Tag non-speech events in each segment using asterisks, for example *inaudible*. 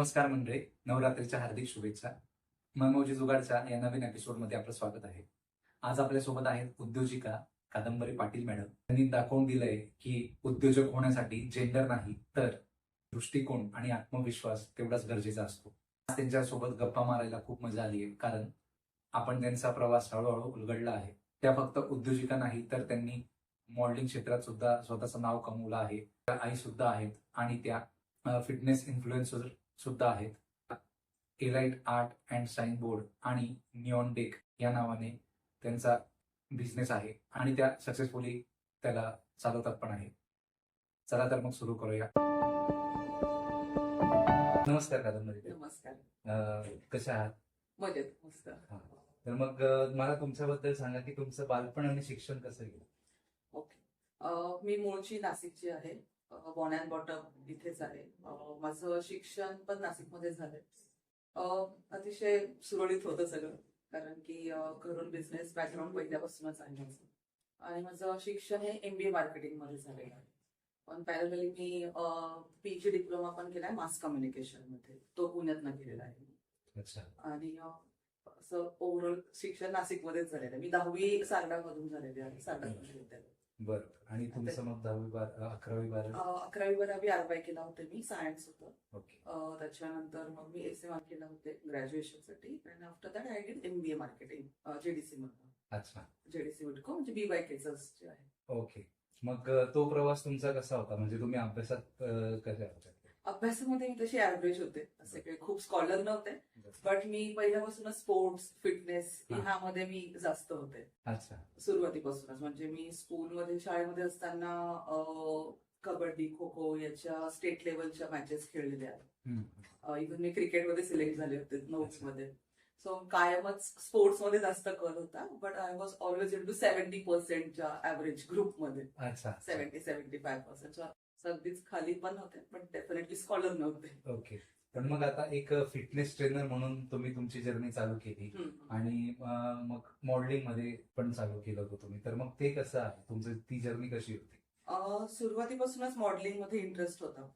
नमस्कार मंडळी. नवरात्रीच्या हार्दिक शुभेच्छा. मनमोजी जुगाडच्या या नवीन एपिसोडमध्ये आपलं स्वागत आहे. आज आपल्यासोबत आहेत उद्योजिका कादंबरी पाटील मॅडम. त्यांनी दाखवून दिलंय की उद्योजक होण्यासाठी जेंडर नाही तर दृष्टिकोन आणि आत्मविश्वास तेवढाच गरजेचा असतो. आज त्यांच्यासोबत गप्पा मारायला खूप मजा आली आहे कारण आपण त्यांचा प्रवास हळूहळू उलगडला आहे त्या फक्त उद्योजिका नाही तर त्यांनी मॉडेलिंग क्षेत्रात सुद्धा स्वतःचं नाव कमवलं आहे. त्या आई सुद्धा आहेत आणि त्या फिटनेस इन्फ्लुएन्सर सुद्धा आहेत. Elite art and sign board आणि निऑन डेक या नावाने त्यांचा बिझनेस आहे आणि त्या सक्सेसफुली त्याला चालवतात पण आहे चला तर मग सुरू करूया. नमस्कार कादंबरी नमस्कार. कशा आहात? मजेत मस्त. तर मग मला तुमच्याबद्दल सांगा की तुमचं बालपण आणि शिक्षण कसं गेलं? ओके. मी मूळची नाशिकची आहे. बॉन अँड बॉटम इथेच आहे. माझं शिक्षण पण नाशिकमध्ये झालंय. अतिशय सुरळीत होतं सगळं. कारण की घरून बिझनेस बॅकग्राऊंड पहिल्यापासूनच आहे माझं. आणि माझं शिक्षण हे एमबीए मार्केटिंगमध्ये झालेलं आहे. पण पॅरलली मी पीजी डिप्लोमा पण केलाय मास कम्युनिकेशनमध्ये. तो पुण्यातनं केलेला आहे. आणि असं ओव्हरऑल शिक्षण नाशिकमध्येच झालेलं आहे. मी दहावी सारडामधून झालेली आहे सारडा विद्यालय बरं. आणि तुमचं मग दहावी बार अकरावी बारावी? अ, अकरावी बारावी आरबाय केला होते मी सायन्स होतं. ओके. अ, त्याच्यानंतर मग मी एस एम आर केला होते ग्रॅज्युएशनसाठी. आणि after that I did M B A marketing JDC मधून. अच्छा. जेडीसी विडको म्हणजे बी वाय केचर्स जे आहे. ओके. मग अ, तो प्रवास तुमचा कसा होता? म्हणजे तुम्ही अभ्यासात अ, कसे होते अभ्यासामध्ये मी तशी ऍव्हरेज होते. असे काही खूप स्कॉलर नव्हते. बट मी पहिल्यापासूनच स्पोर्ट्स फिटनेस. ह्यामध्ये मी जास्त होते. अच्छा. सुरुवातीपासूनच. म्हणजे मी स्कूलमध्ये शाळेमध्ये असताना कबड्डी खो खो याच्या स्टेट लेवलच्या मॅचेस खेळलेल्या. इव्हन मी क्रिकेटमध्ये सिलेक्ट झाले होते नोट्समध्ये सो कायमच स्पोर्ट्समध्ये जास्त कल होता. But I was always in to seventy पर्सेंटच्या average ग्रुपमध्ये अच्छा. सेव्हन्टी सेव्हन्टी फाय पर्सेंटच्या अगदीच खाली पण होते पण डेफिनेटली स्कॉलर नव्हते. ओके पण मग आता एक फिटनेस ट्रेनर म्हणून तुम्ही तुमची जर्नी चालू केली. आणि मग मॉडेलिंगमध्ये पण चालू केलं होतं तुम्ही. तर मग ते कसं आहे? तुमचं ती जर्नी कशी होती? सुरुवातीपासूनच मॉडेलिंगमध्ये इंटरेस्ट होता.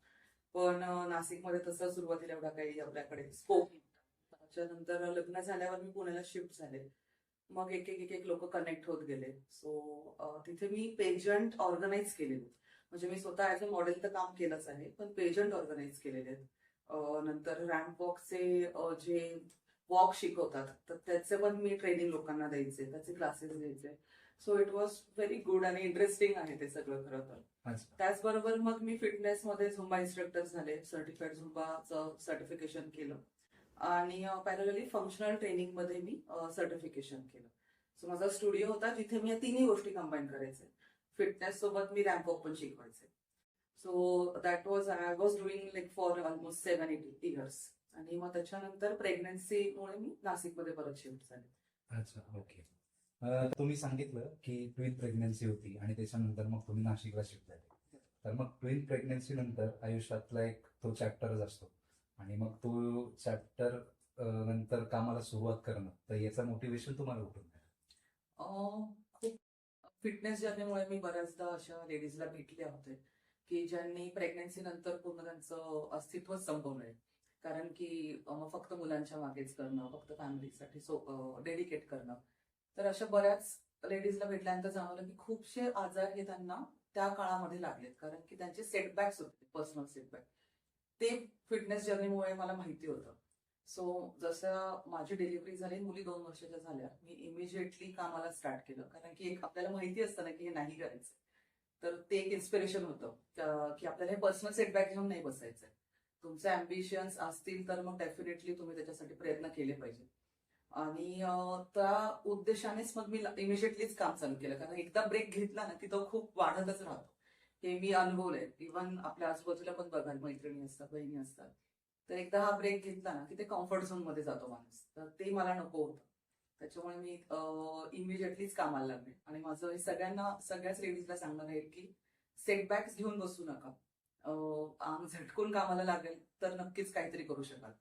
पण नाशिकमध्ये तसं सुरुवातीला एवढा काही आपल्याकडे स्कोप त्याच्यानंतर लग्न झाल्यावर मी पुण्याला शिफ्ट झाले. मग एक एक एक एक लोक कनेक्ट होत गेले. सो तिथे मी पेजंट ऑर्गनाईज केलेले. म्हणजे मी स्वतः ऍज अ मॉडेल तर काम केलंच आहे पण पेजंट ऑर्गनाईज केलेले आहेत. नंतर रॅम्प वॉकचे जे वॉक शिकवतात तर त्याचे पण मी ट्रेनिंग लोकांना द्यायचे त्याचे क्लासेस द्यायचे so it was very good आणि इंटरेस्टिंग आहे ते सगळं खरं तर. त्याचबरोबर मग मी फिटनेस मध्ये झुंबा इन्स्ट्रक्टर झाले सर्टिफाईड झुंबाचं सर्टिफिकेशन केलं. आणि पॅरलली फंक्शनल ट्रेनिंगमध्ये मी सर्टिफिकेशन केलं. सो माझा स्टुडिओ होता जिथे मी या तिन्ही गोष्टी कंबाईन करायचे. फिटनेस सोबत मी रॅम्प वॉक पण शिकवायचे. So that was I was doing like for almost seven eight years आणि मग त्याच्यानंतर प्रेग्नन्सीमुळे मी नाशिकमध्ये परत शिफ्ट झाले. अच्छा ओके तुम्ही सांगितलं की ट्विन प्रेग्नन्सी होती आणि त्याच्यानंतर मग तुम्ही नाशिकला शिफ्ट झाले. तर मग ट्विन प्रेग्नन्सी नंतर आयुष्यातला एक तो चॅप्टरच असतो. आणि मग तो चॅप्टर नंतर कामाला सुरुवात करणं. तर याचं मोटिवेशन तुम्हाला खूप फिटनेस जर्नीमुळे मी बऱ्याचदा अशा लेडीजला भेटले होते की ज्यांनी प्रेग्नन्सी नंतर पूर्ण त्यांचं अस्तित्व संपवलंय. कारण की मग फक्त मुलांच्या मागेच करणं फक्त फॅमिलीसाठी सो डेडिकेट करणं. तर अशा बऱ्याच लेडीजला भेटल्यानंतर जाणवलं की खूपसे आजार हे त्यांना त्या काळामध्ये लागलेत कारण की त्यांचे सेटबॅक्स होते पर्सनल सेटबॅक ते फिटनेस जर्नीमुळे मला माहिती होतं. सो जसं माझी डिलिव्हरी झाली मुली दोन वर्षाच्या झाल्या. मी इमिजिएटली कामाला स्टार्ट केलं. कारण की एक आपल्याला माहिती असतं ना की हे नाही करायचं. तर ते एक इन्स्पिरेशन होतं. की आपल्याला हे पर्सनल सेटबॅक घेऊन नाही बसायचंय. तुमचे अम्बिशन्स असतील तर मग डेफिनेटली तुम्ही त्याच्यासाठी प्रयत्न केले पाहिजे. आणि त्या उद्देशानेच मग मी इमिजिएटलीच काम चालू केलं. कारण एकदा ब्रेक घेतला ना की तो खूप वाढतच राहतो. हे मी अनुभवलंय. इव्हन आपल्या आजूबाजूला पण बघाल मैत्रिणी असतात बहिणी असतात. तर एकदा हा ब्रेक घेतला ना की ते कम्फर्ट झोनमध्ये जातो माणूस. तर ते मला नको होतं. त्याच्यामुळे मी इमिजिएटलीच कामाला लागले. आणि माझं हे सगळ्यांना सगळ्याच लेडीजला सांगणार आहे की सेटबॅक्स घेऊन बसू नका. अंग झटकून कामाला लागेल तर नक्कीच काहीतरी करू शकाल.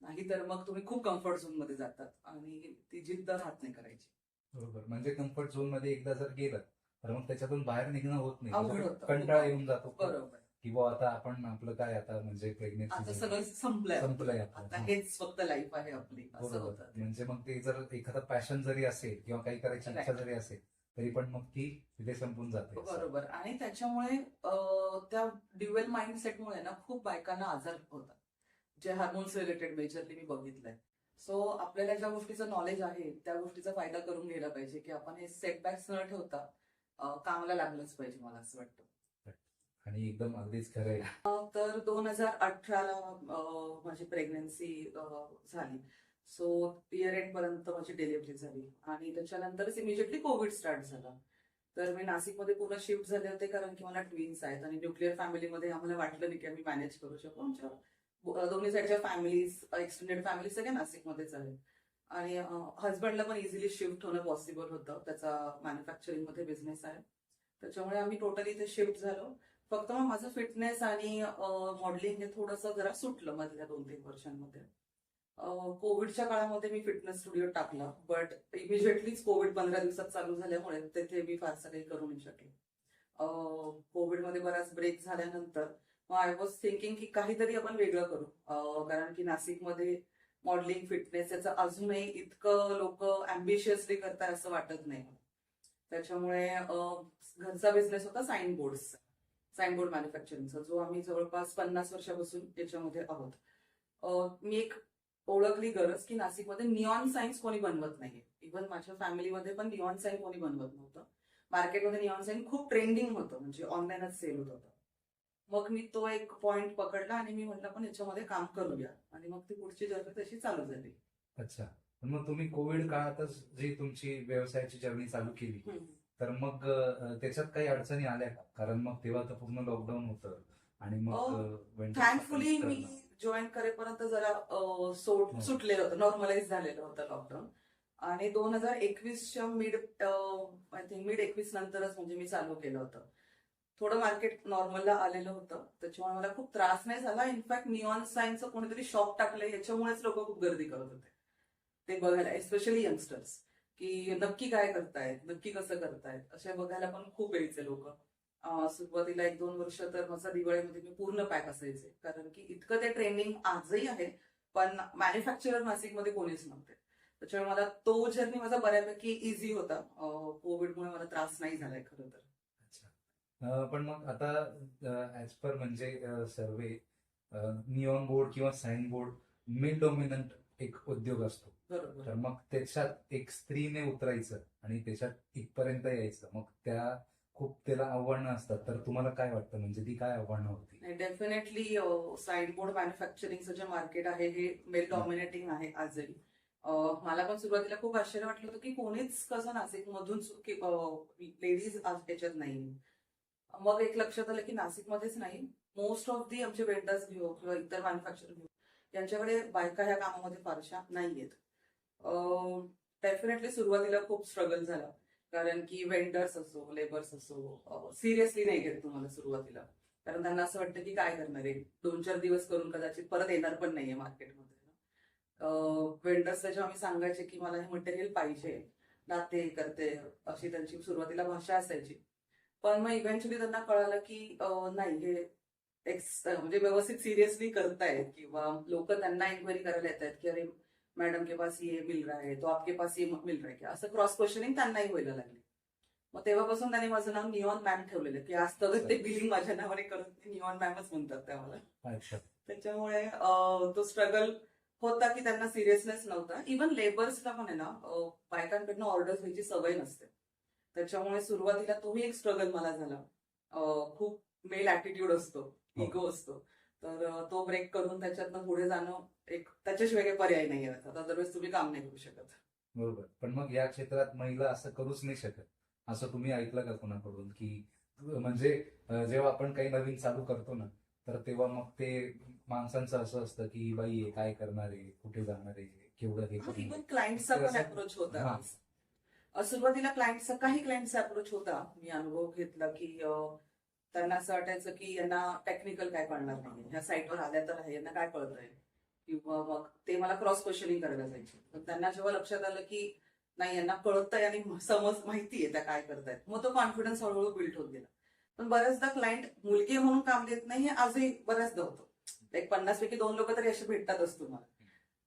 नाही तर मग तुम्ही खूप कम्फर्ट झोनमध्ये जातात आणि ती जिद्द राहत नाही करायची. बरोबर. म्हणजे कम्फर्ट झोनमध्ये एकदा जर गेलं तर मग त्याच्यातून बाहेर निघणं होत नाही. कंटाळा येऊन जातो. बरोबर. की बुवा आता आपण आपलं काय आता म्हणजे आता प्रेग्नेन्सी सगळं संपलंय. संपलंय आता. आता हेच फक्त लाईफ आहे आपली असं बरोबर. होतं. म्हणजे मग ते जर एखादा पॅशन जरी असेल किंवा काही करायची इच्छा Right. जरी असेल तरी पण मग ती तिथे संपून जाते बरोबर. आणि त्याच्यामुळे अं, त्या ड्युएल माइंडसेटमुळे ना खूप बायकांना आजार होतात. जे हार्मोन्स रिलेटेड मेजरली मी बघितलंय. सो आपल्याला ज्या गोष्टीचं नॉलेज आहे त्या गोष्टीचा फायदा करून घ्यायला पाहिजे की आपण हे सेटबॅक्स न ठेवता अं, कामाला लागलंच पाहिजे मला असं वाटतं. आणि एकदम अगदीच खरं आहे. तर दोन हजार अठराला माझी प्रेग्नन्सी झाली. सो इयर एंड पर्यंत माझी डिलिव्हरी झाली. आणि त्याच्यानंतरच इमिजिएटली कोविड स्टार्ट झाला. तर मी नाशिकमध्ये पूर्ण शिफ्ट झाले होते कारण की मला ट्विन्स आहेत आणि न्यूक्लिअर फॅमिलीमध्ये आम्हाला वाटलं नाही की आम्ही मॅनेज करू शकू. आमच्या दोन्ही साईडच्या फॅमिलीज एक्सटेंडेड फॅमिली सगळ्या नाशिकमध्येच आहेत. आणि हजबंडला पण इझिली शिफ्ट होणं पॉसिबल होतं. त्याचा मॅन्युफॅक्चरिंगमध्ये बिझनेस आहे. त्याच्यामुळे आम्ही टोटली इथे शिफ्ट झालो. फक्त मग माझं फिटनेस आणि मॉडेलिंग हे थोडंसं जरा सुटलं मधल्या दोन तीन वर्षांमध्ये कोविडच्या काळामध्ये मी फिटनेस स्टुडिओ टाकला बट इमिजिएटलीच कोविड पंधरा दिवसात चालू झाल्यामुळे तेथे मी फारसं काही करू नाही शकले. कोविडमध्ये बराच ब्रेक झाल्यानंतर मग आय वॉज थिंकिंग की काहीतरी आपण वेगळं करू. कारण की नाशिकमध्ये मॉडेलिंग फिटनेस याचं अजूनही इतकं लोक अम्बिशियसली करतात असं वाटत नाही. त्याच्यामुळे घरचा बिझनेस होता साईन बोर्डचा बोर्ड मॅन्युफॅक्चरिंगचा जो आम्ही जवळपास पन्नास वर्षापासून याच्यामध्ये आहोत. मी एक ओळखली गरज की नाशिकमध्ये निऑन सायन्स कोणी बनवत नाहीये. इव्हन माझ्या फॅमिलीमध्ये पण निऑन साईन कोणी बनवत नव्हतं. मार्केटमध्ये निऑन साईन खूप ट्रेंडिंग होतं. म्हणजे ऑनलाईनच सेल होत होतं. मग मी तो एक पॉइंट पकडला आणि मी म्हटलं पण याच्यामध्ये काम करूया. आणि मग ती पुढची जर्नी तशी चालू झाली. अच्छा. पण मग तुम्ही कोविड काळातच जी तुमची व्यवसायाची जर्नी चालू केली तर मग त्याच्यात काही अडचणी आल्या का? कारण मग तेव्हा तर पूर्ण लॉकडाऊन होतं आणि मग थँकफुली. मी जॉईन करेपर्यंत जरा. सुटलेलं होतं नॉर्मलाइज झालेलं होतं लॉकडाऊन आणि दोन हजार एकवीसच्या मिड आय थिंक मिड एकवीस नंतरच म्हणजे मी चालू केलं होतं. थोडं मार्केट नॉर्मलला आलेलं होतं. त्याच्यामुळे मला खूप त्रास नाही झाला. इनफॅक्ट निऑन सायन्सचं कोणीतरी शॉप टाकलंय याच्यामुळेच लोक खूप गर्दी करत होते. ते बघायला एस्पेशली यंगस्टर्स की नक्की काय करतायत नक्की कसं करतायत असे बघायला पण खूप यायचे लोक. सुरुवातीला एक दोन वर्ष तर माझा दिवाळीमध्ये मी पूर्ण पॅक असायचे. कारण की इतकं ते ट्रेनिंग आजही आहे पण मॅन्युफॅक्चरर नाशिकमध्ये कोणीच नव्हते. त्याच्यामुळे मला तो जर्नी माझा बऱ्यापैकी इझी होता. कोविडमुळे मला त्रास नाही झालाय खरं तर. अच्छा. पण मग आता ऍज पर म्हणजे सर्वे नियॉन बोर्ड किंवा साईन बोर्ड मेल डॉमिनंट एक उद्योग असतो. बरोबर. तर मग त्याच्यात एक स्त्रीने उतरायचं आणि त्याच्यात इथपर्यंत यायचं. मग त्या खूप त्याला आव्हानं असतात. तर तुम्हाला काय वाटतं? म्हणजे ती काय आव्हानं होती? डेफिनेटली साईड बोर्ड मॅन्युफॅक्चरिंगचं जे मार्केट आहे हे मेल डॉमिनेटिंग आहे आजही. मला पण सुरुवातीला खूप आश्चर्य वाटलं होतं की कोणीच कसं नाशिक मधून लेडीज याच्यात नाही मग एक लक्षात आलं की नाशिकमध्येच नाही. मोस्ट ऑफ दी आमचे वेंडर्स घेऊ किंवा इतर मॅन्युफॅक्चर घेऊ यांच्याकडे बायका ह्या कामामध्ये फारशा नाहीयेत. डेफिनेटली सुरुवातीला खूप स्ट्रगल झाला. कारण की वेंडर्स असो लेबर्स असो सिरियसली नाही घेत तुम्हाला सुरुवातीला. कारण त्यांना असं वाटतं की काय करणार आहे? दोन चार दिवस करून कदाचित परत येणार पण नाहीये मार्केटमध्ये वेंडर्स जेव्हा आम्ही सांगायचे की मला हे मटेरियल पाहिजे नाते करते अशी त्यांची सुरुवातीला भाषा असायची. पण मग इव्हेंच्युअली त्यांना कळालं की नाही हे म्हणजे व्यवस्थित सिरियसली करतायत किंवा लोक त्यांना एन्क्वायरी करायला येत आहेत की अरे मॅडम के पास ये मिल रहा है तो आपके पास ये मिल रहा है क्या? असं क्रॉस क्वेश्चनिंग त्यांनाही व्हायला लागले. मग तेव्हापासून त्यांनी माझं नाव निऑन मॅम ठेवलेलं की आज तर ते बिलिंग माझ्या नावाने करत निऑन मॅमच म्हणतात त्या मला त्याच्यामुळे तो स्ट्रगल होता की त्यांना सिरियसनेस नव्हता. इव्हन लेबर्सला पण आहे ना बायकांकडनं ऑर्डर्स घ्यायची सवय नसते. त्याच्यामुळे सुरुवातीला तोही एक स्ट्रगल मला झाला. खूप मेल ऍटिट्यूड असतो हो. इगो असतो. तर तो ब्रेक करून त्याच्यातनं पुढे जाणं एक त्याच्याशिवाय काही पर्याय नाही अदरवाईज तुम्ही काम नाही करू शकत. बरोबर. पण मग या क्षेत्रात महिला असं करूच नाही शकत. असं तुम्ही ऐकलं का कोणाकडून की म्हणजे जेव्हा आपण काही नवीन चालू करतो ना तर तेव्हा मग ते माणसांचं असं असतं की बाई काय करणार आहे? कुठे जाणार आहे? केवढं हे इव्हन. क्लायंटचा पण अप्रोच होता. सुरुवातीला क्लायंटचा काही क्लायंटचा अप्रोच होता. मी अनुभव घेतला की त्यांना असं वाटायचं की यांना टेक्निकल काय कळणार नाही ह्या साईटवर आल्या तर आहे यांना काय कळत आहे किंवा मग ते मला क्रॉस क्वेश्चनिंग करायला जायचे. पण त्यांना जेव्हा लक्षात आलं की नाही यांना कळतंय आणि समज माहिती आहे त्या काय करतायत. मग तो कॉन्फिडन्स हळूहळू बिल्ड होत गेला. पण बऱ्याचदा क्लायंट मुलगी म्हणून काम देत नाही हे आजही बऱ्याचदा होतं. एक पन्नास पैकी दोन लोक तरी असे भेटतातच तुम्हाला.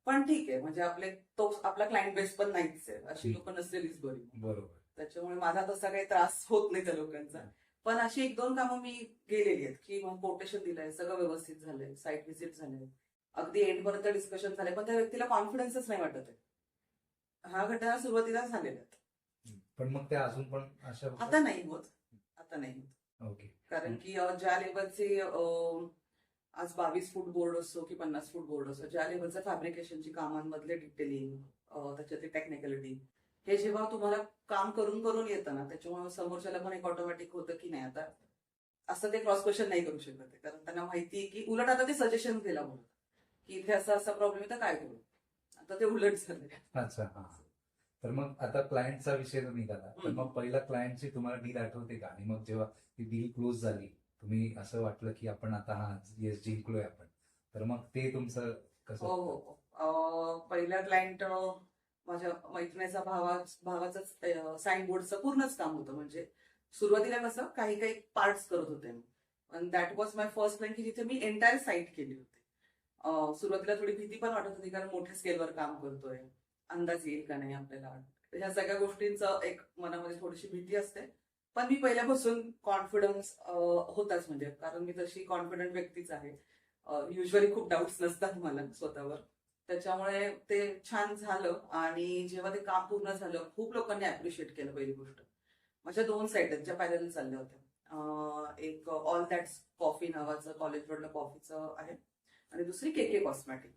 पण ठीक आहे म्हणजे आपले तो आपला क्लायंट बेस पण नाहीच आहे. अशी लोक नसलेलीच बरी. बरोबर. त्याच्यामुळे माझा तसा काही त्रास होत नाही त्या लोकांचा. पण अशी एक दोन कामं मी गेलेली आहेत की मग कोटेशन दिलंय सगळं व्यवस्थित झालंय साईट व्हिजिट झालंय. अगदी एंडपर्यंत डिस्कशन झालंय पण त्या व्यक्तीला कॉन्फिडन्सच नाही वाटत आहे. हा घटना सुरुवातीला झालेल्या पण मग ते अजून पण अशा आता नाही होत. आता नाही होत. ओके. कारण की ज्या लेवलचे आज बावीस फूट बोर्ड असो की पन्नास फूट बोर्ड असो ज्या लेवलचं फॅब्रिकेशनची कामांमधले डिटेलिंग त्याच्यातली टेक्निकॅलिटी हे जेव्हा तुम्हाला काम करून करून येतं ना त्याच्यामुळे समोरच्याला पण एक ऑटोमॅटिक होतं की नाही. आता असं ते क्रॉस क्वेश्चन नाही करू शकत. कारण त्यांना माहिती आहे की उलट आता ते सजेशन दिला म्हणून. की इथे असा असा प्रॉब्लेम आहे तर काय करू? आता ते उलट झालं अच्छा हा. तर मग आता क्लायंटचा विषय निघाला तर. मग पहिला क्लायंटची तुम्हाला डील आठवते का? आणि मग जेव्हा ती डील क्लोज झाली तुम्ही असं वाटलं की आपण आता हा येस जिंकलोय आपण. तर मग ते तुमचं कसं? हो हो हो. पहिला क्लायंट माझ्या मैत्रिणीचा भावा भावाचं साईन बोर्डचं पूर्णच काम होतं. म्हणजे सुरुवातीला कसं काही काही पार्ट्स करत होते मी. पण that was my first plan की जिथे मी एंटायर साईट केली होती. सुरुवातीला थोडी भीती पण वाटत होती कारण मोठ्या स्केलवर काम करतोय. अंदाज येईल का नाही आपल्याला? ह्या सगळ्या गोष्टींचं एक मनामध्ये थोडीशी भीती असते. पण मी पहिल्यापासून कॉन्फिडन्स होताच म्हणजे. कारण मी तशी कॉन्फिडंट व्यक्तीच आहे. युजली खूप डाऊट्स नसतात मला स्वतःवर. त्याच्यामुळे ते छान झालं आणि जेव्हा ते काम पूर्ण झालं खूप लोकांनी अप्रिशिएट केलं पहिली गोष्ट. माझ्या दोन साईट आहेत ज्या पॅरल चालल्या होत्या. एक ऑल दॅट्स कॉफी नावाचं कॉलेज रोडला कॉफीचं आहे आणि दुसरी के के कॉस्मॅटिक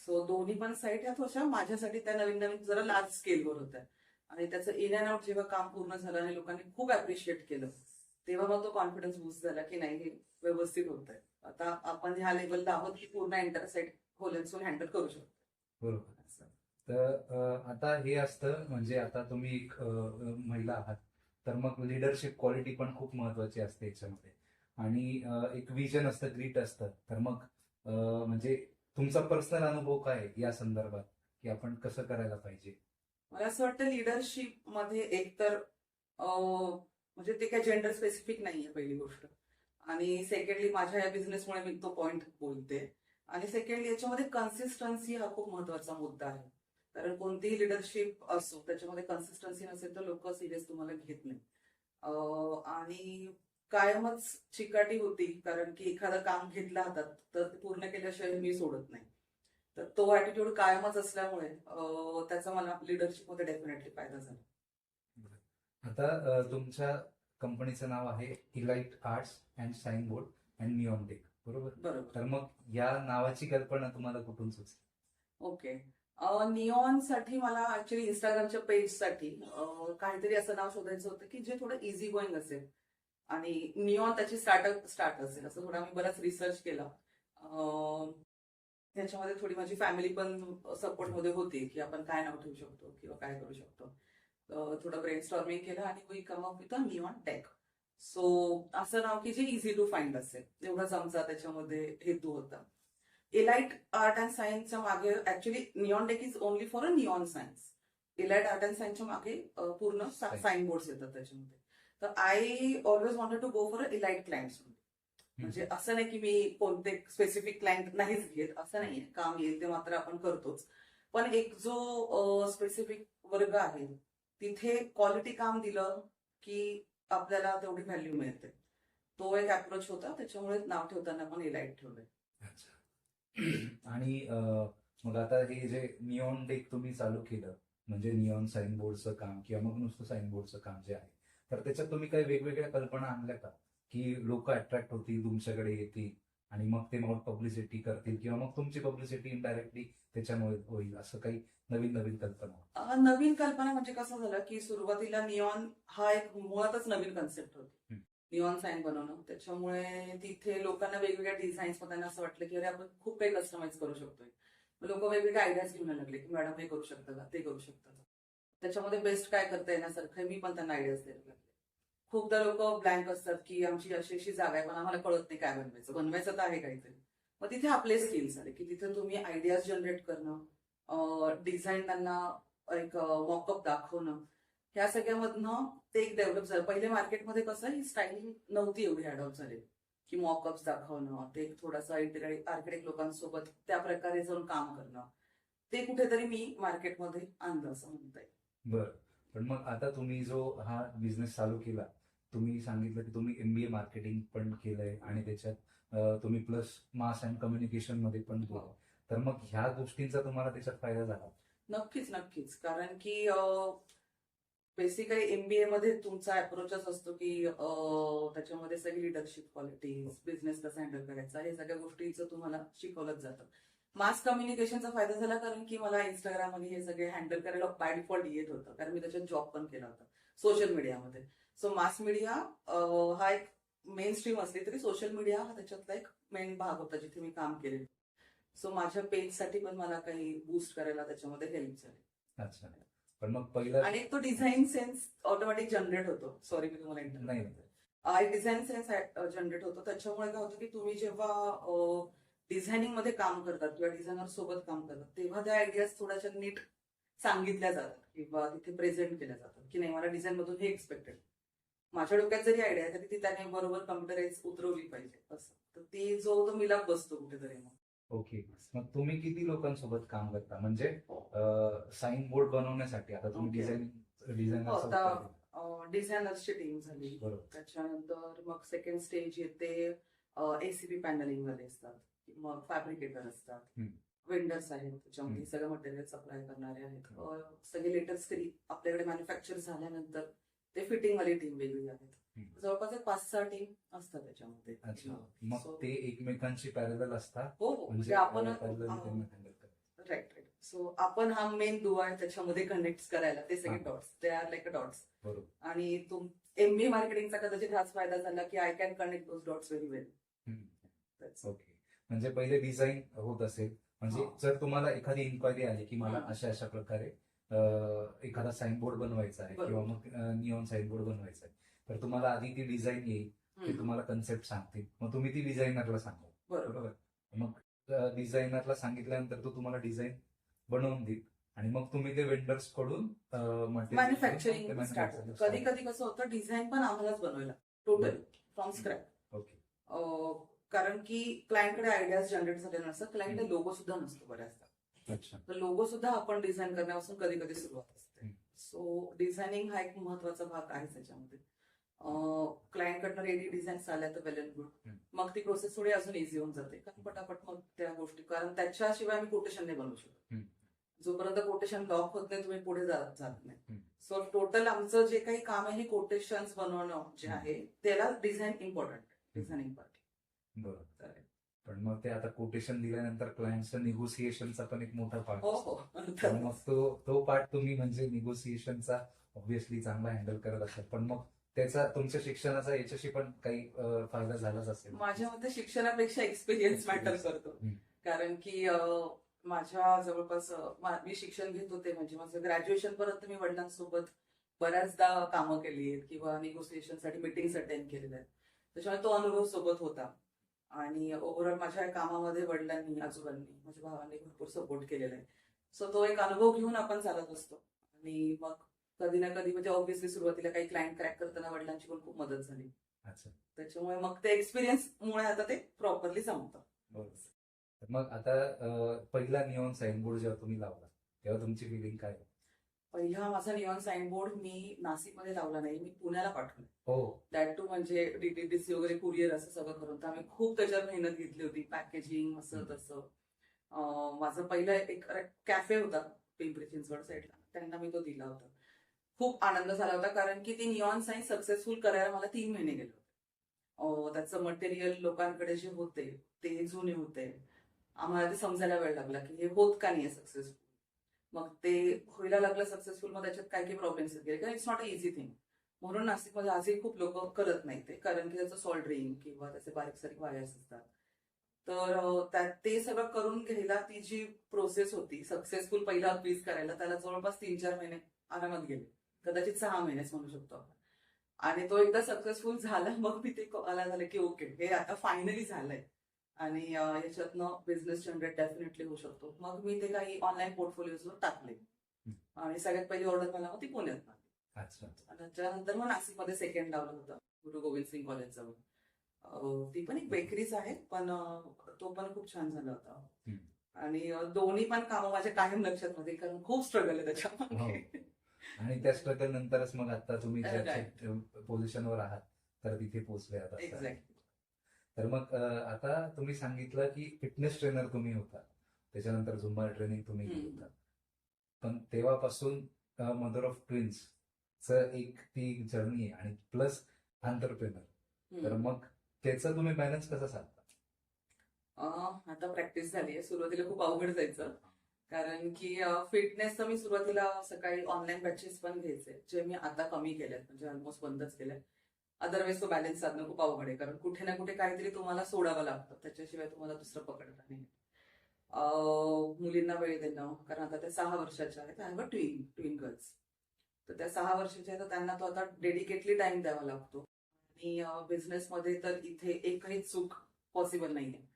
सो दोन्ही पण साईट ह्या थोड्या माझ्यासाठी त्या नवीन नवीन जरा लार्ज स्केलवर होत्या. आणि त्याचं इन अँड आउट जेव्हा काम पूर्ण झालं आणि लोकांनी खूप अप्रिशिएट केलं तेव्हा मग तो कॉन्फिडन्स बूस्ट झाला की नाही हे व्यवस्थित होत आहे आता आपण ह्या लेवलला आहोत की पूर्ण इंटरसाईट खोलून हँडल करू शकतो. बरोबर. तर आता हे असतं म्हणजे आता तुम्ही एक महिला आहात तर मग लिडरशिप क्वालिटी पण खूप महत्वाची असते याच्यामध्ये. आणि एक विजन असतं ग्रीट असतं. तर मग म्हणजे तुमचा पर्सनल अनुभव काय या संदर्भात? की आपण कसं करायला पाहिजे? मला असं वाटतं लिडरशिपमध्ये एकतर म्हणजे ते काय जेंडर स्पेसिफिक नाहीये पहिली गोष्ट. आणि सेकंडली माझ्या या बिझनेसमुळे मी तो पॉइंट बोलते. आणि सेकंडली याच्यामध्ये कन्सिस्टन्सी हा खूप महत्त्वाचा मुद्दा आहे. कारण कोणतीही लिडरशिप असो त्याच्यामध्ये कन्सिस्टन्सी नसेल तर लोक सिरियस तुम्हाला घेत नाही आणि कायमच चिकाटी होती कारण की एखादं काम घेतलं हातात तर ते पूर्ण केल्याशिवाय मी सोडत नाही. तर तो ऍटिट्यूड कायमच असल्यामुळे त्याचा मला लिडरशिपमध्ये डेफिनेटली फायदा झाला. आता तुमच्या कंपनीचं नाव आहे elite arts and sign board and neon tech बरोबर? तर मग या नावाची कल्पना तुम्हाला कुठून सुचली? ओके. निऑनसाठी मला ऍक्च्युली इंस्टाग्रामच्या पेजसाठी काहीतरी असं नाव शोधायचं होतं की जे थोडं इझी गोईंग असेल. आणि निऑन त्याची स्टार्टअप स्टार्ट असेल. असं थोडा मी बराच रिसर्च केला. त्याच्यामध्ये थोडी माझी फॅमिली पण सपोर्टमध्ये होती की आपण काय नाव ठेवू शकतो किंवा काय करू शकतो. थोडं ब्रेन स्टॉर्मिंग केलं आणि we come up with a neon tech so असं नाव की जे इझी टू फाइंड असेल. एवढाच आमचा त्याच्यामध्ये हेतू होता. इलाइट आर्ट अँड सायन्सच्या मागे actually neon tech is only for a neon science elite art and सायन्सच्या मागे पूर्ण. साईन बोर्ड येतात त्याच्यामध्ये. तर I always wanted to go for a elite clients म्हणजे असं नाही की मी कोणते स्पेसिफिक क्लायंट नाहीच घेत. असं नाहीये. काम येईल ते मात्र आपण करतोच. पण एक जो स्पेसिफिक वर्ग आहे तिथे क्वालिटी काम दिलं की आपल्याला तेवढी व्हॅल्यू मिळते. तो एक अप्रोच होता त्याच्यामुळे नाव ठेवताना पण इलाइट ठेवलंय. *clears throat* आणि मग आता हे जे नियॉन डेक तुम्ही चालू केलं म्हणजे नियॉन साईन बोर्डचं काम किंवा मग नुसतं साईन बोर्डचं काम जे आहे तर त्याच्यात तुम्ही काही वेगवेगळ्या कल्पना आणल्या का? की लोक अट्रॅक्ट होतील तुमच्याकडे येतील? आणि मग ते मग पब्लिसिटी करतील किंवा मग तुमची पब्लिसिटी इनडायरेक्टली त्याच्यामुळे होईल असं काही नवीन नवीन कल्पना नवीन कल्पना म्हणजे कसं झालं की सुरुवातीला निऑन हा एक मुळातच नवीन कन्सेप्ट होती. निऑन साईन बनवणं. त्याच्यामुळे तिथे लोकांना वेगवेगळ्या डिझाईन्समध्ये त्यांना असं वाटलं की अरे आपण खूप काही कस्टमाइज करू शकतोय. लोक वेगवेगळे आयडियाज घेऊन लागले की मॅडम हे करू शकता का? ते करू शकता त्याच्यामध्ये बेस्ट काय करता येण्यासारखं मी पण त्यांना आयडियाज द्यायला लागले. खूपदा लोक ब्लँक असतात की आमची अशी अशी जागा आहे पण आम्हाला कळत नाही काय बनवायचं. बनवायचं तर आहे काहीतरी. मग तिथे आपले स्किल्स आले की तिथे तुम्ही आयडियाज जनरेट करणं डिझाईन त्यांना एक मॉकअप दाखवणं. ह्या सगळ्यामधनं ते एक डेव्हलप झालं. पहिले मार्केटमध्ये कसं ही स्टाईल नव्हती एवढी अडॉप्ट झाली. की मॉकअप्स दाखवणं ते एक थोडासा इंटिरियर आर्किटेक्ट लोकांसोबत त्या प्रकारे जाऊन काम करणं. ते कुठेतरी मी मार्केटमध्ये आणलं असं म्हणता येईल. बरं. पण मग आता तुम्ही जो हा बिझनेस चालू केला तुम्ही सांगितलं की तुम्ही एमबीए मार्केटिंग पण केलंय आणि त्याच्यात तुम्ही प्लस मास अँड कम्युनिकेशनमध्ये पण केलं तर मग ह्या गोष्टींचा तुम्हाला त्याच्यात फायदा झाला? नक्कीच नक्कीच. कारण की बेसिकली एमबीए मध्ये तुमचा अप्रोचच असतो की त्याच्यामध्ये सगळी लिडरशिप क्वालिटीज बिझनेस कसा हँडल करायचा हे सगळ्या गोष्टीचं तुम्हाला शिकवलंच जातं. मास कम्युनिकेशनचा फायदा झाला कारण की मला इंस्टाग्राम आणि हे सगळे हँडल करायला बाय डिफॉल्ट येत होतं. कारण मी त्याच्यात जॉब पण केला होता. सोशल मीडियामध्ये सो मास मीडिया हा एक मेन स्ट्रीम असली तरी सोशल मीडिया हा त्याच्यातला एक मेन भाग होता जिथे मी काम केले सो माझ्या पेजसाठी पण मला काही बूस्ट करायला त्याच्यामध्ये हेल्प झाली. अच्छा. पण मग पहिलं आणि तो डिझाईन सेन्स ऑटोमॅटिक जनरेट होतो. सॉरी मी तुम्हाला नाही. एक डिझाईन सेन्स जनरेट होतो. त्याच्यामुळे काय होतं की तुम्ही जेव्हा डिझायनिंगमध्ये काम करतात किंवा डिझायनर सोबत काम करतात तेव्हा त्या आयडियाज थोड्याशा नीट सांगितल्या जातात किंवा तिथे प्रेझेंट केल्या जातात की नाही मला डिझाईन मधून हे एक्सपेक्टेड माझ्या डोक्यात जरी आयडिया तरी ती त्याने बरोबर कम्प्युटराईज उतरवली पाहिजे. असं. तर ती जो तो मिलाप बसतो कुठेतरी मग. ओके. मग तुम्ही किती लोकांसोबत काम करता? म्हणजे साईन बोर्ड बनवण्यासाठी. आता तुम्ही. डिझाईन आता डिझायनर्सची टीम झाली. त्याच्यानंतर मग सेकंड स्टेज येते एसीबी पॅनलिंग वाले असतात. मग फॅब्रिकेटर असतात. वेंडर्स आहेत. त्याच्यामध्ये. सगळं मटेरियल सप्लाय करणारे आहेत. सगळे लेटेस्ट तरी आपल्याकडे मॅन्युफॅक्चर झाल्यानंतर ते फिटिंग वाली टीम वेगळी आहेत. जवळपास एक पाच सहा टीम असतात त्याच्यामध्ये अच्छा हो. मग So- ते एकमेकांशी पॅरल असतात हो हो म्हणजे म्हणजे आपण parallel. त्यांना handle करतात. राईट राईट सो आपण हा मेन दुवा आहे त्याच्यामध्ये कनेक्ट करायला ते सगळे हा. डॉट्स ते आर लाईक अ डॉट्स बरोबर आणि तुम एमबी मार्केटिंगचा कदाचित हाच फायदा झाला की I can connect those dots very well hmm. Okay म्हणजे पहिले डिझाईन होत असेल म्हणजे हा. जर तुम्हाला एखादी इन्क्वायरी आली की मला. अशा अशा प्रकारे एखादा साईन बोर्ड बनवायचा आहे बरोबर. किंवा मग निऑन साईन बोर्ड बनवायचा आहे. तर तुम्हाला आधी ती डिझाईन येईल ते तुम्हाला कन्सेप्ट सांगतील. मग तुम्ही ती डिझायनरला सांगा. बरोबर. मग डिझायनरला सांगितल्यानंतर तो तुम्हाला डिझाईन बनवून देईल. आणि मग तुम्ही ते वेंडर्सकडून मॅन्युफॅक्चरिंग कधी कधी कसं होतं डिझाईन पण आम्हालाच बनवायला टोटल फ्रॉम स्क्रॅप ओके. कारण की क्लायंटकडे आयडियाज जनरेट झाले नसतात. क्लायंटला लोगो सुद्धा नसतो बऱ्याचदा. तर लोगो सुद्धा आपण डिझाईन करण्यापासून कधी कधी सुरुवात असते. सो डिझायनिंग हा एक महत्त्वाचा भाग आहे त्याच्यामध्ये. क्लायंटकडनं रेडी डिझाईन्स आल्या तर वेल अँड गुड. मग ती प्रोसेस थोडी अजून इझी होऊन जाते. कारण पटापट मग त्या गोष्टी कारण त्याच्याशिवाय आम्ही कोटेशन नाही बनवू शकत. जोपर्यंत कोटेशन लॉक होत नाही तुम्ही पुढे जात नाही. सो टोटल आमचं जे काही काम आहे हे कोटेशन बनवणं जे. आहे त्याला डिझाईन इम्पॉर्टंट डिझायनिंग पार्टी बरोबर पण मग ते आता कोटेशन दिल्यानंतर क्लायंटचं निगोसिएशनचा पण एक मोठा पार्ट हो हो. तर मग तो तो पार्ट तुम्ही म्हणजे निगोसिएशनचा ऑब्व्हियसली चांगला हँडल करत असाल. पण मग त्याचा तुमच्या शिक्षणाचा याच्याशी पण काही अं, फायदा झालाच असेल. माझ्या मते शिक्षणापेक्षा एक्सपिरियन्स मॅटर करतो. हम्म. कारण की अं, माझ्या जवळपास अं, मा- मी शिक्षण घेत होते. म्हणजे माझं ग्रॅज्युएशन पर्यंत मी वडिलांसोबत बऱ्याचदा कामं केली आहेत किंवा निगोसिएशनसाठी मिटिंग्स अटेंड केलेल्या आहेत. त्याच्यामुळे तो अनुभव सोबत होता. आणि ओव्हरऑल माझ्या कामामध्ये वडिलांनी आजोबांनी माझ्या भावांनी भरपूर सपोर्ट केलेला आहे. सो तो एक अनुभव घेऊन आपण चालत असतो आणि मग कधी ना कधी म्हणजे ऑब्व्हियसली सुरुवातीला काही क्लायंट क्रॅक करताना वडिलांची पण खूप मदत झाली. अच्छा. त्याच्यामुळे मग ते एक्सपिरियन्स मुळे आता ते प्रॉपरली जमतं. मग आता पहिला निऑन साईन बोर्ड जेव्हा तुम्ही लावला तेव्हा तुमची फिलिंग काय पहिला माझा नियॉन साईन बोर्ड मी नाशिकमध्ये लावला नाही मी पुण्याला पाठवला. हो. दॅट टू म्हणजे डीटीडीसी वगैरे कुरिअर असं सगळं करून. तर आम्ही खूप त्याच्यावर मेहनत घेतली होती पॅकेजिंग असं. तसं. माझं पहिलं एक कॅफे होता पिंपरी चिंचवड साईडला त्यांना मी तो दिला होता. खूप आनंद झाला होता कारण की ती नियॉन साईन सक्सेसफुल करायला मला तीन महिने गेले होते. त्याचं मटेरियल लोकांकडे जे होते ते जुने होते. आम्हाला ते समजायला वेळ लागला की हे होत का नाही सक्सेसफुल मग ते व्हायला लागलं सक्सेसफुल मग त्याच्यात काय काही प्रॉब्लेम्स येत गेले कारण it's not a easy thing म्हणून नाशिकमध्ये आजही खूप लोक करत नाही ते. कारण की त्याचं सॉल्डरिंग किंवा त्याचे बारीक सारीक वायर्स असतात. तर त्या- ते सगळं करून घ्यायला ती जी प्रोसेस होती सक्सेसफुल पहिला पीस करायला त्याला जवळपास तीन चार महिने आरामात गेले. कदाचित सहा महिनेच म्हणू शकतो आपण. आणि तो एकदा सक्सेसफुल झाला मग मी ते मला झालं की ओके हे आता फायनली झालंय. आणि याच्यातनं बिझनेस जनरेट डेफिनेटली होऊ शकतो. मग मी ते काही ऑनलाईन पोर्टफोलिओजवर टाकले. आणि सगळ्यात पहिली ऑर्डर मला मग ती पुण्यात आली. त्याच्यानंतर मग नाशिकमध्ये सेकंड लावलं होतं गुरु गोविंद सिंग कॉलेज जवळ. ती पण एक बेकरीच आहे पण तो पण खूप छान झाला होता. आणि दोन्ही पण कामं माझ्या कायम लक्षात राहतील कारण खूप स्ट्रगल आहे त्याच्यामध्ये. आणि त्या स्ट्रगल नंतरच मग आता तुम्ही पोझिशनवर आहात तर तिथे पोहोचले आता. एक्झॅक्टली तर मग आता तुम्ही सांगितलं की फिटनेस ट्रेनर तुम्ही होता. त्याच्यानंतर झुंबा ट्रेनिंग तुम्ही. होता पण तेव्हापासून मदर ऑफ ट्विन्स एक ती जर्नी आहे आणि प्लस आंतरप्रेनर तर मग त्याचं तुम्ही बॅलन्स कसं साधता? आता प्रॅक्टिस झाली आहे. सुरुवातीला खूप अवघड जायचं. कारण की फिटनेसचं मी सुरुवातीला सकाळी ऑनलाईन बॅचेस पण घ्यायचे जे मी आता कमी केलेत म्हणजे ऑलमोस्ट बंदच केले अदरवाईज तो बॅलन्स साधणं खूप अवघड आहे. कारण कुठे ना कुठे काहीतरी तुम्हाला सोडावं लागतं. त्याच्याशिवाय तुम्हाला दुसरं पकडणार नाही. मुलींना वेळ देणं. कारण आता त्या सहा वर्षाच्या आहेत. आणि ट्विन ट्विन गर्ल्स तर त्या सहा वर्षाच्या आहेत. तर त्यांना तो आता डेडिकेटली टाइम द्यावा लागतो. आणि बिझनेसमध्ये तर इथे एकही चूक पॉसिबल नाहीये.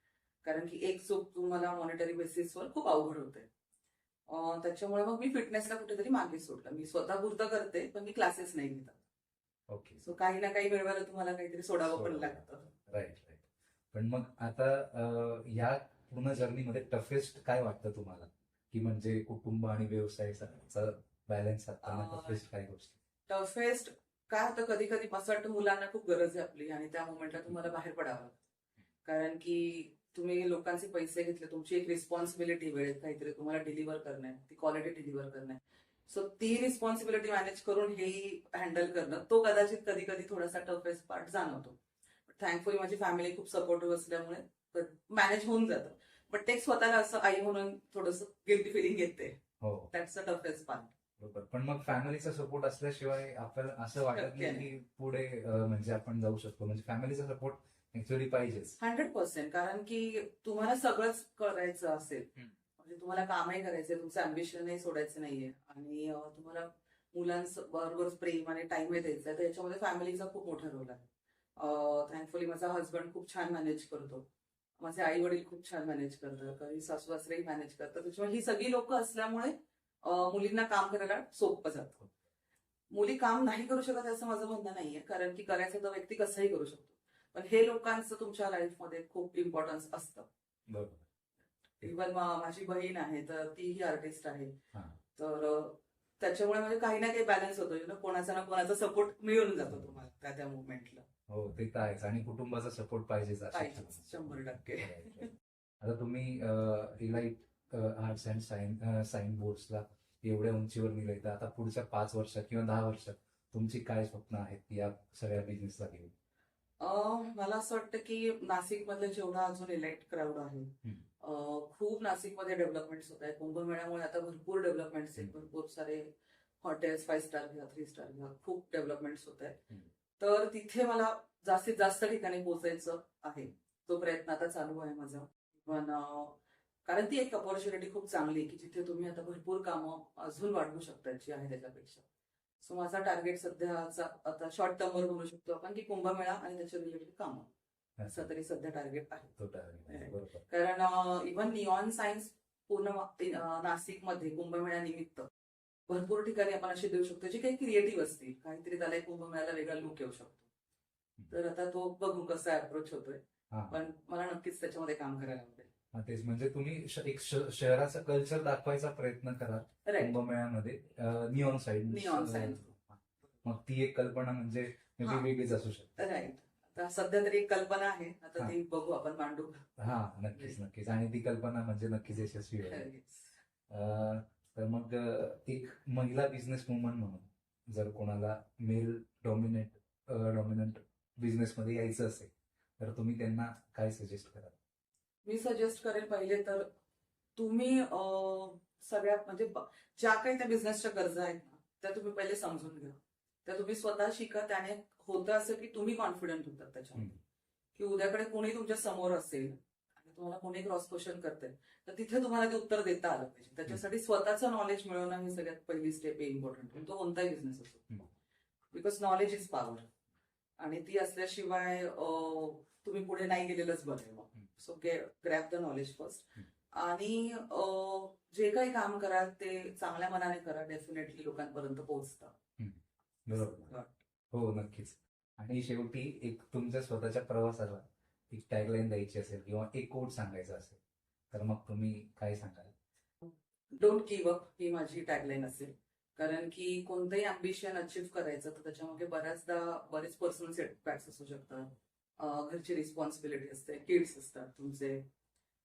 कारण की एक चूक तुम्हाला मॉनिटरी बेसिसवर खूप अवघड होते. त्याच्यामुळे मग मी फिटनेसला कुठेतरी मागे सोडलं. मी स्वतः पुरतं करते पण मी क्लासेस नाही घेतात ओके सो काही ना काही वेळेला तुम्हाला काहीतरी सोडावं पण लागतं. राईट राईट पण मग आता या पूर्ण जर्नीमध्ये टफेस्ट काय वाटतं तुम्हाला? की म्हणजे कुटुंब आणि व्यवसायाचा बॅलन्स टफेस्ट काय गोष्टी टफेस्ट काय होतं कधी कधी असं वाटतं मुलांना खूप गरज आहे आपली आणि त्या मोमेंटला तुम्हाला बाहेर पडावं. लागतं. कारण की तुम्ही लोकांचे पैसे घेतले तुमची एक रिस्पॉन्सिबिलिटी वेळेत काहीतरी तुम्हाला डिलिव्हर करणं ती क्वालिटी डिलिव्हर करणं. आहे सो ती रिस्पॉन्सिबिलिटी मॅनेज करून हेही हँडल करणं तो कदाचित कधी कधी थोडासा टफेस्ट पार्ट जाणवतो. थँकफुली माझी फॅमिली खूप सपोर्टिव्ह असल्यामुळे मॅनेज होऊन जातं. बट ते स्वतःला असं आई म्हणून थोडस गिल्टी फिलिंग येते. हो. दॅट्स अ टफेस्ट पार्ट बरोबर. पण मग फॅमिलीचा सपोर्ट असल्याशिवाय आपल्याला असं वाटत नाही की पुढे म्हणजे आपण जाऊ शकतो. म्हणजे फॅमिलीचा सपोर्ट ऍक्च्युअली पाहिजेच. हंड्रेड पर्सेंट कारण की तुम्हाला सगळंच करायचं असेल. म्हणजे तुम्हाला कामही करायचंय तुमचं अम्बिशनही सोडायचं नाहीये. आणि तुम्हाला मुलांबरोबर प्रेम आणि टाइमही द्यायचा आहे तर याच्यामध्ये फॅमिलीचा खूप मोठा रोल आहे. थँकफुली माझा हसबंड खूप छान मॅनेज करतो. माझे आई वडील खूप छान मॅनेज करतात. कधी सासू सासरेही मॅनेज करतात. त्याच्यामुळे ही सगळी लोक असल्यामुळे मुलींना काम करायला सोपं जातं. मुली काम नाही करू शकत असं माझं म्हणणं नाहीये. कारण की करायचं तर व्यक्ती कसंही करू शकतो. पण हे लोकांचं तुमच्या लाईफमध्ये खूप इम्पॉर्टन्स असतं. बरोबर. इव्हन माझी बहीण आहे तर तीही आर्टिस्ट आहे. तर त्याच्यामुळे म्हणजे काही ना काही बॅलन्स होतो. You know, कोणाचा ना कोणाचा सपोर्ट मिळून जातो तुम्हाला त्या त्या मुवमेंटला हो ते तर आहेच. आणि कुटुंबाचा सपोर्ट पाहिजेच. शंभर टक्के. आता तुम्ही elite arts and sign sign बोर्ड्सला एवढ्या उंचीवर निघाले तर आता पुढच्या पाच वर्षात किंवा दहा वर्षात तुमची काय स्वप्न आहेत या सगळ्या बिझनेसला घेऊन? मला असं वाटतं की नाशिक मधलं जेवढा अजून इलेक्ट क्राऊड आहे खूप नाशिकमध्ये डेव्हलपमेंट होत आहे कुंभमेळ्यामुळे आता भरपूर डेव्हलपमेंट आहेत. भरपूर सारे हॉटेल्स फाईव्ह स्टार घ्या थ्री स्टार घ्या. खूप डेव्हलपमेंट होत आहेत. तर तिथे मला जास्तीत जास्त ठिकाणी पोहोचायचं आहे. तो प्रयत्न आता चालू आहे माझा. पण कारण ती एक अपॉर्च्युनिटी खूप चांगली आहे की जिथे तुम्ही आता भरपूर कामं अजून वाढवू शकता जी आहे त्याच्यापेक्षा. सो माझा टार्गेट सध्याचा आता शॉर्ट टर्मवर म्हणू शकतो आपण की कुंभमेळा आणि त्याच्या रिलेटेड कामं. असं तरी सध्या टार्गेट आहे. तो बरोबर. कारण इव्हन निऑन सायन्स पूर्ण अं, नाशिकमध्ये कुंभमेळ्यानिमित्त भरपूर ठिकाणी आपण असे देऊ शकतो जे काही क्रिएटिव्ह असतील. काहीतरी त्याला एक कुंभमेळ्याला वेगळा लुक येऊ शकतो. तर आता तो बघू कसा अप्रोच होतोय. हा. पण मला नक्कीच त्याच्यामध्ये काम करायला आवडेल. हा, तेच म्हणजे तुम्ही श- एक श- शहराचा कल्चर दाखवायचा प्रयत्न करा राईट कुंभमेळ्यामध्ये. निऑन साईड Neon sign. मग ती एक कल्पना म्हणजे हा. वेगळीच असू शकते. राईट आता सध्या तरी एक कल्पना आहे. आता. ती बघू आपण मांडू हा नक्कीच नक्कीच. आणि ती कल्पना म्हणजे नक्कीच यशस्वी होईल. *laughs* तर मग एक महिला बिझनेस वुमन म्हणून जर कोणाला मेल डॉमिनेट डॉमिनंट बिझनेसमध्ये यायचं असेल तर तुम्ही त्यांना काय सजेस्ट कराल? मी सजेस्ट करेन पहिले तर तुम्ही सगळ्या म्हणजे ज्या काही त्या बिझनेसच्या गरजा आहेत ना त्या तुम्ही पहिले समजून घ्या. त्या तुम्ही स्वतः शिका त्याने होतं असं की तुम्ही कॉन्फिडंट होतात त्याच्यामध्ये. की उद्याकडे कोणी तुमच्यासमोर असेल आणि तुम्हाला कोणी क्रॉस क्वेश्चन करते तर तिथे तुम्हाला ते उत्तर देता आलं पाहिजे. त्याच्यासाठी स्वतःचं नॉलेज मिळवणं ही सगळ्यात पहिली स्टेप आहे इम्पॉर्टंट तो कोणताही बिझनेस असो. बिकॉज नॉलेज इज पॉवर आणि ती असल्याशिवाय तुम्ही पुढे नाही गेलेलंच बरं. So grab the knowledge first. आणि जे काही काम कराल ते चांगल्या मनाने करा. डेफिनेटली लोकांपर्यंत पोहोचतं. हम्म. बरोबर. हो नक्कीच. आणि शेवटी एक तुमच्या स्वतःच्या प्रवासाला एक टॅगलाईन द्यायची असेल किंवा एक कोट सांगायचा असेल तर मग तुम्ही काय सांगाल? डोंट गिव्ह अप ही माझी टॅगलाईन असेल. कारण की कोणतंही अम्बिशन अचीव्ह करायचं तर त्याच्यामागे बऱ्याचदा बरेच पर्सनल सेटबॅक्स असू शकतात. घरची रिस्पॉन्सिबिलिटी असते किड्स असतात तुमचे.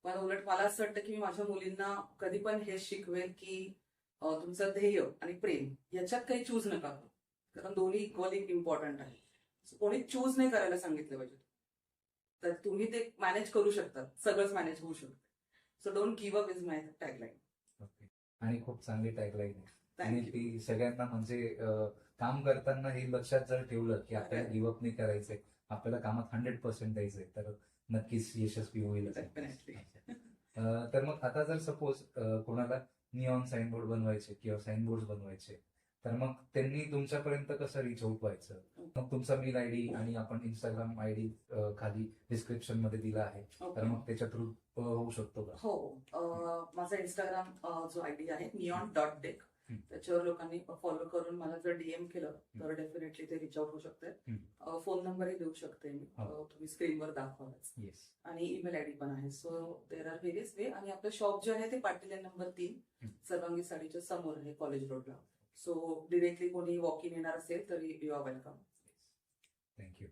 पण उलट मला असं वाटतं की मी माझ्या मुलींना कधी पण हे शिकवेल की तुमचं ध्येय आणि प्रेम याच्यात काही चूज नका करू. कारण दोन्ही इक्वली इम्पॉर्टंट आहे. कोणी चूज नाही करायला सांगितलं पाहिजे. तर तुम्ही ते मॅनेज करू शकतात सगळंच मॅनेज होऊ शकतं. So don't give up is my tagline okay. आणि खूप चांगली टॅगलाईन आहे. आणि ती सगळ्यांना म्हणजे काम करताना हे लक्षात जर ठेवलं की आपल्याला. गिव्हअप नाही करायचंय आपल्याला कामात हंड्रेड पर्सेंट द्यायचंय तर नक्कीच यशस्वी होईल. तर मग आता जर सपोज कोणाला निऑन साईनबोर्ड बनवायचे किंवा साईनबोर्ड बनवायचे तर मग त्यांनी तुमच्यापर्यंत कसं रिच आउट व्हायचं मग तुमचा मेल आय डी आणि आपण इंस्टाग्राम आय डी खाली डिस्क्रिप्शनमध्ये दिला आहे. तर मग त्याच्या थ्रू होऊ शकतो का? हो. माझा इंस्टाग्राम जो आय डी आहे निऑन डॉट टेक हम्म. त्याच्यावर लोकांनी फॉलो करून मला जर डीएम केलं तर डेफिनेटली ते रिच आउट होऊ शकते. फोन नंबरही देऊ शकते मी. हो. तुम्ही स्क्रीनवर दाखवाच येस आणि ईमेल आय डी पण आहे. So there are various way आणि आपलं शॉप जे आहे ते पाटील नंबर तीन. सर्वांगी साडीच्या समोर आहे कॉलेज रोडला सो डिरेक्टली कोणी वॉक इन येणार असेल तरी यू आर वेलकम थँक्यू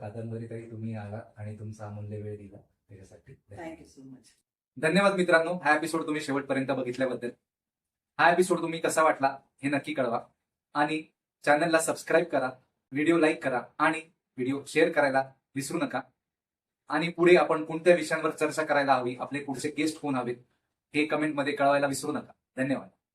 कादंबरी ताई तुम्ही आला आणि तुमचा अमूल्य वेळ दिला त्याच्यासाठी. थँक्यू सो मच धन्यवाद मित्रांनो. हा एपिसोड तुम्ही शेवटपर्यंत बघितल्याबद्दल. हा एपिसोड तुम्ही कसा वाटला हे नक्की कळवा. आणि चॅनलला सबस्क्राईब करा व्हिडिओ लाईक करा आणि व्हिडिओ शेअर करायला विसरू नका. आणि पुढे आपण कोणत्या विषयांवर चर्चा करायला हवी आपले पुढचे गेस्ट कोण हवेत हे कमेंटमध्ये कळवायला विसरू नका. धन्यवाद.